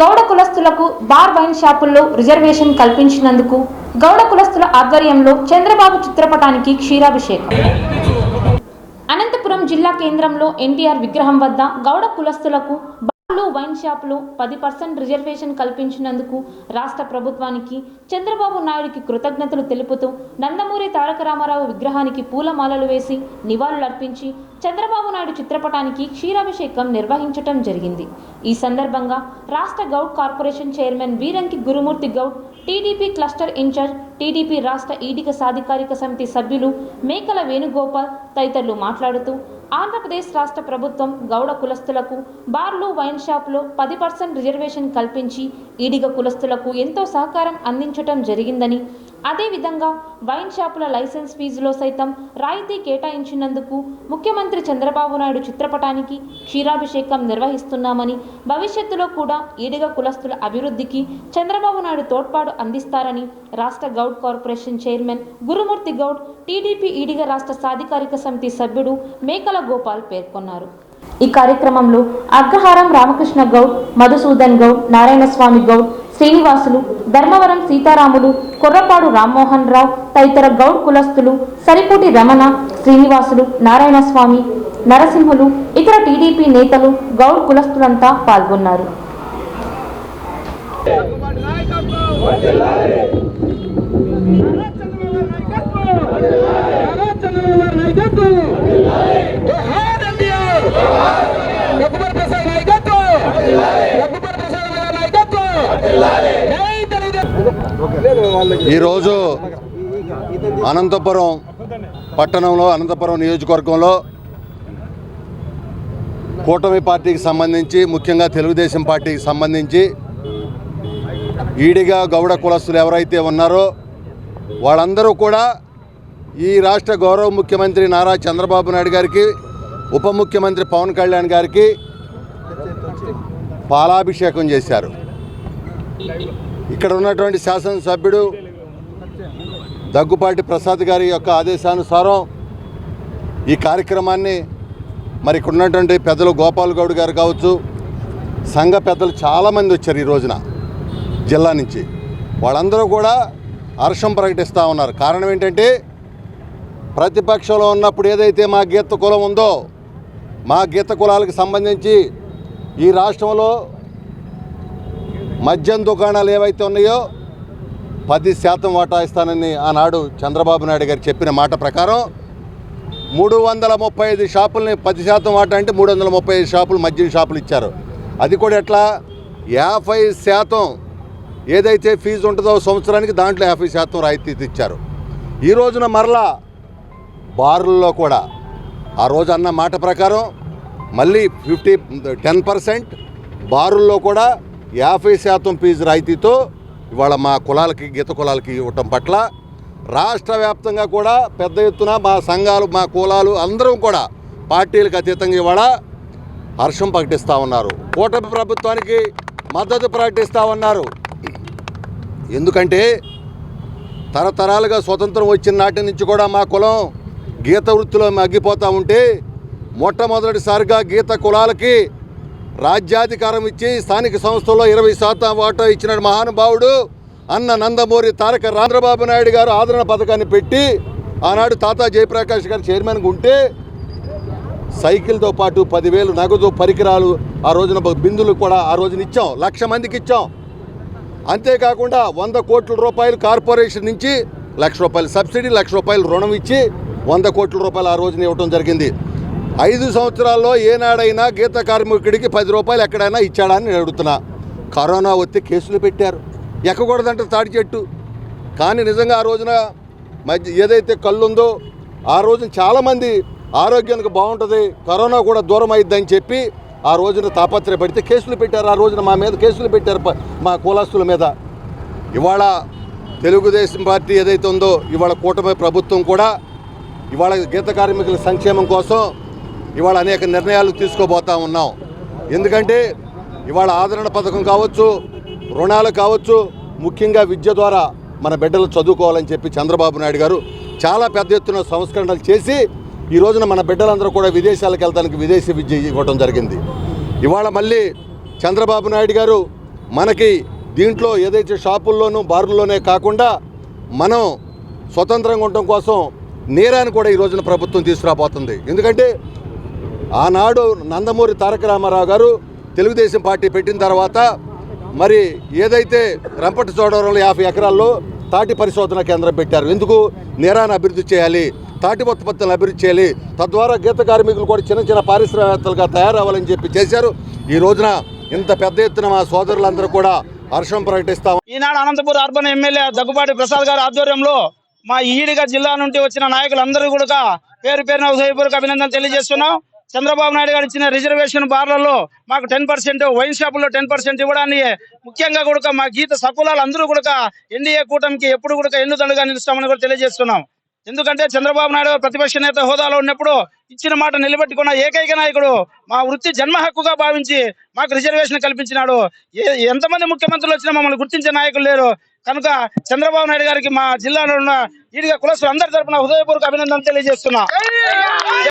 గౌడ కులస్తులకు bar wine షాపుల్లో reservation కల్పించినందుకు గౌడ కులస్తుల ఆధ్వర్యంలో చంద్రబాబు చిత్రపటానికి క్షీరాభిషేకం. అనంతపురం జిల్లా కేంద్రంలో ఎన్టీఆర్ విగ్రహం వద్ద గౌడ కులస్తులకు వైన్ షాపులు పది పర్సెంట్ రిజర్వేషన్ కల్పించినందుకు రాష్ట్ర ప్రభుత్వానికి చంద్రబాబు నాయుడికి కృతజ్ఞతలు తెలుపుతూ నందమూరి తారక రామారావు విగ్రహానికి పూలమాలలు వేసి నివాళులర్పించి చంద్రబాబు నాయుడు చిత్రపటానికి క్షీరాభిషేకం నిర్వహించటం జరిగింది. ఈ సందర్భంగా రాష్ట్ర Goud corporation chairman Veeranki Gurumurthy Goud TDP cluster in charge TDP రాష్ట్ర ఈడిక సాధికారిక సమితి సభ్యులు మేకల వేణుగోపాల్ తదితరులు మాట్లాడుతూ ఆంధ్రప్రదేశ్ రాష్ట్ర ప్రభుత్వం గౌడ కులస్తులకు బార్లు వైన్ షాపులో పది పర్సెంట్ రిజర్వేషన్ కల్పించి ఈడిగ కులస్తులకు ఎంతో సహకారం అందించటం జరిగిందని అదేవిధంగా వైన్ షాపుల లైసెన్స్ ఫీజులో సైతం రాయితీ కేటాయించినందుకు ముఖ్యమంత్రి చంద్రబాబు నాయుడు చిత్రపటానికి క్షీరాభిషేకం నిర్వహిస్తున్నామని భవిష్యత్తులో కూడా ఈడిగ కులస్తుల అభివృద్ధికి చంద్రబాబు నాయుడు తోడ్పాటు అందిస్తారని రాష్ట్ర Goud corporation chairman Gurumurthy Goud TDP Ediga రాష్ట్ర సాధికారిక సమితి సభ్యుడు మేకల గోపాల్ పేర్కొన్నారు. ఈ కార్యక్రమంలో అగ్రహారం రామకృష్ణ గౌడ్ మధుసూదన్ గౌడ్ నారాయణస్వామి గౌడ్ శ్రీనివాసులు ధర్మవరం సీతారాములు కొర్రపాడు రామ్మోహన్ రావు తదితర గౌడ్ కులస్తులు సరిపూటి రమణ శ్రీనివాసులు నారాయణస్వామి నరసింహులు ఇతర టీడీపీ నేతలు గౌడ్ కులస్తులంతా పాల్గొన్నారు. ఈరోజు అనంతపురం పట్టణంలో అనంతపురం నియోజకవర్గంలో కూటమి పార్టీకి సంబంధించి ముఖ్యంగా తెలుగుదేశం పార్టీకి సంబంధించి ఈడిగా గౌడ కులస్తులు ఎవరైతే ఉన్నారో వాళ్ళందరూ కూడా ఈ రాష్ట్ర గౌరవ ముఖ్యమంత్రి నారా చంద్రబాబు నాయుడు గారికి ఉప ముఖ్యమంత్రి పవన్ కళ్యాణ్ గారికి పాలాభిషేకం చేశారు. ఇక్కడ ఉన్నటువంటి శాసనసభ్యుడు దగ్గుపాటి ప్రసాద్ గారి యొక్క ఆదేశానుసారం ఈ కార్యక్రమాన్ని మరి ఇక్కడ ఉన్నటువంటి పెద్దలు గోపాల్ గౌడ్ గారు కావచ్చు సంఘ పెద్దలు చాలామంది వచ్చారు ఈ రోజున జిల్లా నుంచి. వాళ్ళందరూ కూడా హర్షం ప్రకటిస్తూ ఉన్నారు. కారణం ఏంటంటే ప్రతిపక్షంలో ఉన్నప్పుడు ఏదైతే మా గీత కులం ఉందో మా గీత కులాలకు సంబంధించి ఈ రాష్ట్రంలో మద్యం దుకాణాలు ఏవైతే ఉన్నాయో పది శాతం వాటా ఇస్తానని ఆనాడు చంద్రబాబు నాయుడు గారు చెప్పిన మాట ప్రకారం మూడు వందల ముప్పై ఐదు షాపుల్ని పది శాతం వాటా అంటే మూడు వందల ముప్పై ఐదు షాపులు మద్యం షాపులు ఇచ్చారు. అది కూడా ఎట్లా? యాభై శాతం ఏదైతే ఫీజు ఉంటుందో సంవత్సరానికి దాంట్లో యాభై శాతం రాయితీ ఇచ్చారు. ఈ రోజున మరలా బారుల్లో కూడా ఆ రోజు అన్న మాట ప్రకారం మళ్ళీ ఫిఫ్టీ టెన్ పర్సెంట్ బారుల్లో కూడా యాభై శాతం ఫీజు రాయితీతో ఇవాళ మా కులాలకి గీత కులాలకి ఇవ్వటం పట్ల రాష్ట్ర వ్యాప్తంగా కూడా పెద్ద ఎత్తున మా సంఘాలు మా కులాలు అందరం కూడా పార్టీలకు అతీతంగా ఇవాళ హర్షం ప్రకటిస్తూ ఉన్నారు. కూటమి ప్రభుత్వానికి మద్దతు ప్రకటిస్తూ ఉన్నారు. ఎందుకంటే తరతరాలుగా స్వతంత్రం వచ్చిన నాటి నుంచి కూడా మా కులం గీత వృత్తిలో మగ్గిపోతూ ఉంటే మొట్టమొదటిసారిగా గీత కులాలకి రాజ్యాధికారం ఇచ్చి స్థానిక సంస్థల్లో ఇరవై శాతం వాటా ఇచ్చిన మహానుభావుడు అన్న నందమూరి తారక రాంద్రబాబు నాయుడు గారు ఆదరణ పథకాన్ని పెట్టి ఆనాడు తాతా జయప్రకాష్ గారు చైర్మన్గా ఉంటే సైకిల్తో పాటు పదివేలు నగదు పరికరాలు ఆ రోజున బిందులు కూడా ఆ రోజున ఇచ్చాం. లక్ష మందికి ఇచ్చాం. అంతేకాకుండా వంద కోట్ల రూపాయలు కార్పొరేషన్ నుంచి లక్ష రూపాయలు సబ్సిడీ లక్ష రూపాయలు రుణం ఇచ్చి వంద కోట్ల రూపాయలు ఆ రోజున ఇవ్వడం జరిగింది. ఐదు సంవత్సరాల్లో ఏనాడైనా గీత కార్మికుడికి పది రూపాయలు ఎక్కడైనా ఇచ్చాడా అని నేను అడుగుతున్నా. కరోనా వస్తే కేసులు పెట్టారు. ఎక్కకూడదంటే తాడి చెట్టు. కానీ నిజంగా ఆ రోజున మధ్య ఏదైతే కళ్ళు ఉందో ఆ రోజున చాలామంది ఆరోగ్యానికి బాగుంటుంది కరోనా కూడా దూరం అయిద్దని చెప్పి ఆ రోజున తాపత్రయపడితే కేసులు పెట్టారు. ఆ రోజున మా మీద కేసులు పెట్టారు మా కులస్తుల మీద. ఇవాళ తెలుగుదేశం పార్టీ ఏదైతే ఉందో ఇవాళ కూటమి ప్రభుత్వం కూడా ఇవాళ గీత కార్మికుల సంక్షేమం కోసం ఇవాళ అనేక నిర్ణయాలు తీసుకోబోతా ఉన్నాం. ఎందుకంటే ఇవాళ ఆదరణ పథకం కావచ్చు రుణాలు కావచ్చు ముఖ్యంగా విద్య ద్వారా మన బిడ్డలు చదువుకోవాలని చెప్పి చంద్రబాబు నాయుడు గారు చాలా పెద్ద ఎత్తున సంస్కరణలు చేసి ఈ రోజున మన బిడ్డలందరూ కూడా విదేశాలకు వెళ్ళడానికి విదేశీ విద్య ఇవ్వడం జరిగింది. ఇవాళ మళ్ళీ చంద్రబాబు నాయుడు గారు మనకి దీంట్లో ఏదైతే షాపుల్లోనూ బార్లలోనే కాకుండా మనం స్వతంత్రంగా ఉండటం కోసం నేరాన్ని కూడా ఈ రోజున ప్రభుత్వం తీసుకురాబోతుంది. ఎందుకంటే ఆనాడు నందమూరి తారక రామారావు గారు తెలుగుదేశం పార్టీ పెట్టిన తర్వాత మరి ఏదైతే రంపటి చోడవరంలో యాభై ఎకరాల్లో తాటి పరిశోధన కేంద్రం పెట్టారు. ఎందుకు? నేరాన్ని అభివృద్ధి చేయాలి తాటి ఉత్పత్తులను అభివృద్ధి చేయాలి. తద్వారా గీత కార్మికులు కూడా చిన్న చిన్న పారిశ్రామికవేత్తలుగా తయారవ్వాలని చెప్పి చేశారు. ఈ రోజున ఇంత పెద్ద ఎత్తున మా సోదరులందరూ కూడా హర్షం ప్రకటిస్తాం. ఈనాడు అనంతపురం అర్బన్ ఎమ్మెల్యే దగ్గుబాటి ప్రసాద్ గారి ఆధ్వర్యంలో మా ఈడిగా జిల్లా నుండి వచ్చిన నాయకులందరూ కూడా పేరు పేరున హృదయపూర్వక అభినందన తెలియజేస్తున్నాం. చంద్రబాబు నాయుడు గారు ఇచ్చిన రిజర్వేషన్ బార్లలో మాకు టెన్ పర్సెంట్ వైన్ షాపుల్లో టెన్ పర్సెంట్ ఇవ్వడాన్ని ముఖ్యంగా కూడా మా గీత సకులాలు అందరూ కూడా ఎన్డీఏ కూటమికి ఎప్పుడు కూడా ఎన్నుదండుగా నిలుస్తామని కూడా తెలియజేస్తున్నాం. ఎందుకంటే చంద్రబాబు నాయుడు ప్రతిపక్ష నేత హోదాలో ఉన్నప్పుడు ఇచ్చిన మాట నిలబెట్టుకున్న ఏకైక నాయకుడు మా వృత్తి జన్మ హక్కుగా భావించి మాకు రిజర్వేషన్ కల్పించినాడు. ఏ- ఎంతమంది ముఖ్యమంత్రులు వచ్చినా మమ్మల్ని గుర్తించే నాయకులు లేరు. కనుక చంద్రబాబు నాయుడు గారికి మా జిల్లాలో ఉన్న ఈడిగా కులస్తులు అందరి తరపున హృదయపూర్వక అభినందన తెలియజేస్తున్నా.